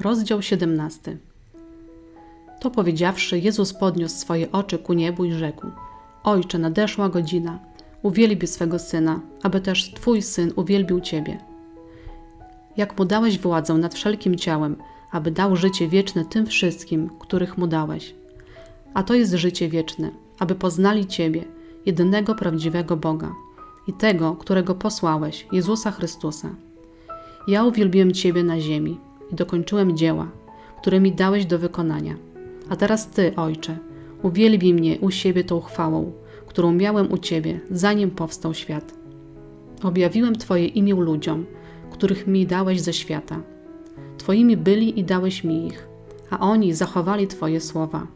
Rozdział 17. To powiedziawszy, Jezus podniósł swoje oczy ku niebu i rzekł: Ojcze, nadeszła godzina. Uwielbię swego syna, aby też Twój syn uwielbił Ciebie. Jak mu dałeś władzę nad wszelkim ciałem, aby dał życie wieczne tym wszystkim, których mu dałeś. A to jest życie wieczne, aby poznali Ciebie, jedynego prawdziwego Boga i tego, którego posłałeś, Jezusa Chrystusa. Ja uwielbiłem Ciebie na ziemi i dokończyłem dzieła, które mi dałeś do wykonania. A teraz Ty, Ojcze, uwielbij mnie u siebie tą chwałą, którą miałem u Ciebie, zanim powstał świat. Objawiłem Twoje imię ludziom, których mi dałeś ze świata. Twoimi byli i dałeś mi ich, a oni zachowali Twoje słowa.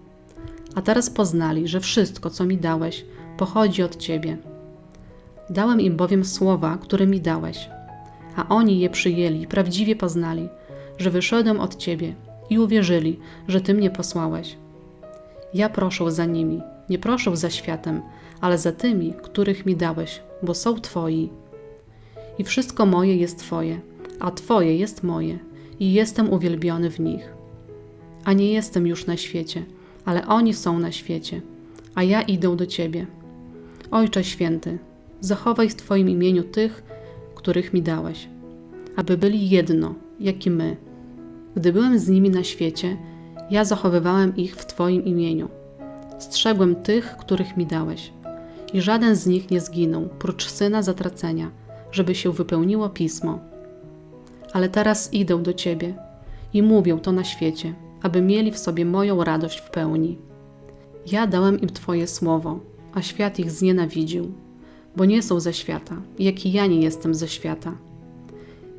A teraz poznali, że wszystko, co mi dałeś, pochodzi od Ciebie. Dałem im bowiem słowa, które mi dałeś, a oni je przyjęli prawdziwie poznali, że wyszedłem od Ciebie i uwierzyli, że Ty mnie posłałeś. Ja proszę za nimi, nie proszę za światem, ale za tymi, których mi dałeś, bo są Twoi. I wszystko moje jest Twoje, a Twoje jest moje, i jestem uwielbiony w nich. A nie jestem już na świecie, ale oni są na świecie, a ja idę do Ciebie. Ojcze Święty, zachowaj w Twoim imieniu tych, których mi dałeś, aby byli jedno, jak i my. Gdy byłem z nimi na świecie, ja zachowywałem ich w Twoim imieniu. Strzegłem tych, których mi dałeś. I żaden z nich nie zginął, prócz syna zatracenia, żeby się wypełniło pismo. Ale teraz idę do Ciebie i mówię to na świecie, aby mieli w sobie moją radość w pełni. Ja dałem im Twoje słowo, a świat ich znienawidził, bo nie są ze świata, jak i ja nie jestem ze świata.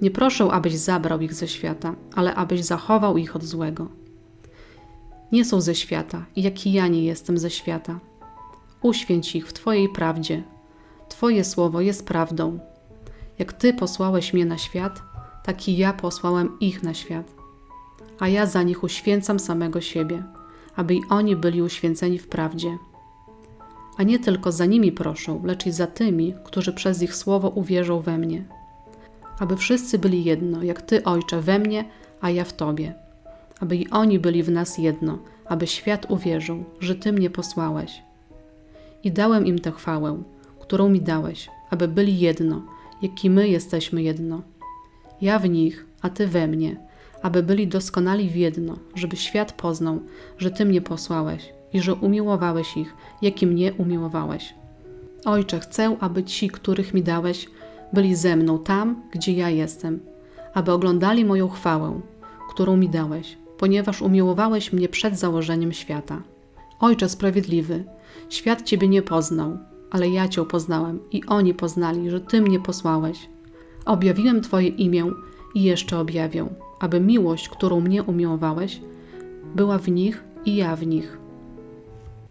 Nie proszę, abyś zabrał ich ze świata, ale abyś zachował ich od złego. Nie są ze świata, jak i ja nie jestem ze świata. Uświęć ich w Twojej prawdzie. Twoje słowo jest prawdą. Jak Ty posłałeś mnie na świat, tak i ja posłałem ich na świat. A ja za nich uświęcam samego siebie, aby i oni byli uświęceni w prawdzie. A nie tylko za nimi proszę, lecz i za tymi, którzy przez ich słowo uwierzą we mnie aby wszyscy byli jedno, jak Ty, Ojcze, we mnie, a ja w Tobie. Aby i oni byli w nas jedno, aby świat uwierzył, że Ty mnie posłałeś. I dałem im tę chwałę, którą mi dałeś, aby byli jedno, jak i my jesteśmy jedno. Ja w nich, a Ty we mnie, aby byli doskonali w jedno, żeby świat poznał, że Ty mnie posłałeś i że umiłowałeś ich, jak i mnie umiłowałeś. Ojcze, chcę, aby ci, których mi dałeś, byli ze mną tam, gdzie ja jestem, aby oglądali moją chwałę, którą mi dałeś, ponieważ umiłowałeś mnie przed założeniem świata. Ojcze sprawiedliwy, świat Ciebie nie poznał, ale ja Cię poznałem i oni poznali, że Ty mnie posłałeś. Objawiłem Twoje imię i jeszcze objawię, aby miłość, którą mnie umiłowałeś, była w nich i ja w nich.